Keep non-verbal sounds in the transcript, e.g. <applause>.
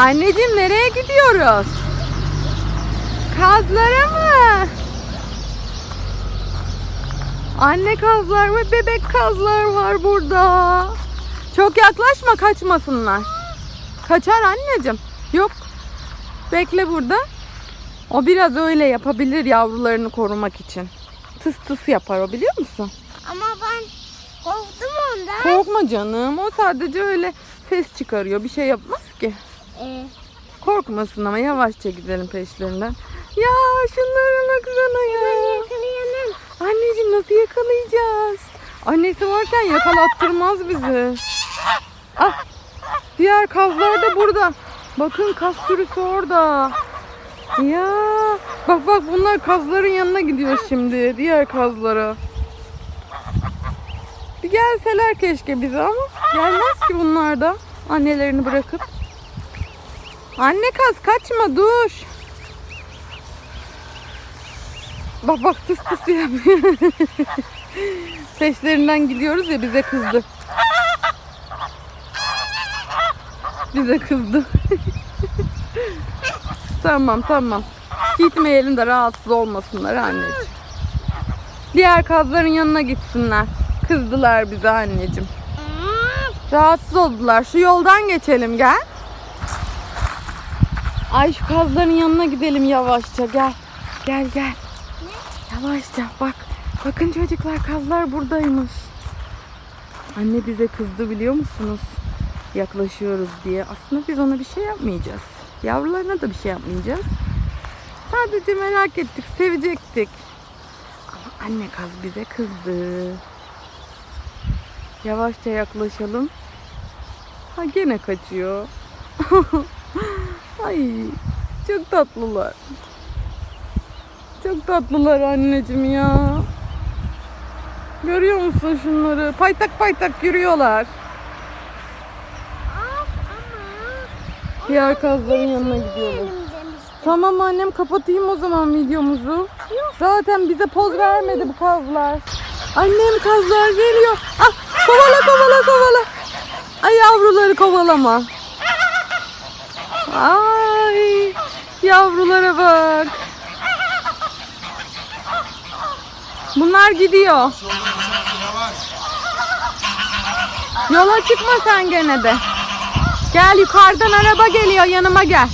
Anneciğim nereye gidiyoruz? Kazlara mı? Anne kazlar mı? Bebek kazlar var burada. Çok yaklaşma kaçmasınlar. Kaçar anneciğim. Yok. Bekle burada. O biraz öyle yapabilir yavrularını korumak için. Tıs tıs yapar o biliyor musun? Ama ben korktum ondan. Korkma canım. O sadece öyle ses çıkarıyor. Bir şey yapmaz ki. Ee, Korkmasın ama yavaşça gidelim peşlerinden. Ya şunlara baksana ya. Anneciğim nasıl yakalayacağız? Annesi varken yakalattırmaz bizi. Ah, diğer kazlar da burada. Bakın kaz sürüsü orada. Ya bak bak bunlar kazların yanına gidiyor şimdi. Diğer kazlara. Bir gelseler keşke bize ama gelmez ki bunlar da. Annelerini bırakıp. Anne kaz kaçma dur. Bak bak tıs tıs yapıyor. <laughs> Peşlerinden gidiyoruz ya bize kızdı. Bize kızdı. <laughs> tamam tamam. Gitmeyelim de rahatsız olmasınlar anneciğim. Diğer kazların yanına gitsinler. Kızdılar bize anneciğim. Rahatsız oldular. Şu yoldan geçelim gel. Ay şu kazların yanına gidelim yavaşça gel. Gel gel. Yavaşça bak. Bakın çocuklar kazlar buradaymış. Anne bize kızdı biliyor musunuz? Yaklaşıyoruz diye. Aslında biz ona bir şey yapmayacağız. Yavrularına da bir şey yapmayacağız. Sadece merak ettik, sevecektik. Ama anne kaz bize kızdı. Yavaşça yaklaşalım. Ha gene kaçıyor. <laughs> Ay çok tatlılar. Çok tatlılar anneciğim ya. Görüyor musun şunları? Paytak paytak yürüyorlar. Diğer kazların yanına gidiyorlar. Tamam annem kapatayım o zaman videomuzu. Zaten bize poz vermedi bu kazlar. Annem kazlar geliyor. Ah kovala kovala kovala. Ay yavruları kovalama. Ay yavrulara bak. Bunlar gidiyor. Yola çıkma sen gene de. Gel yukarıdan araba geliyor yanıma gel.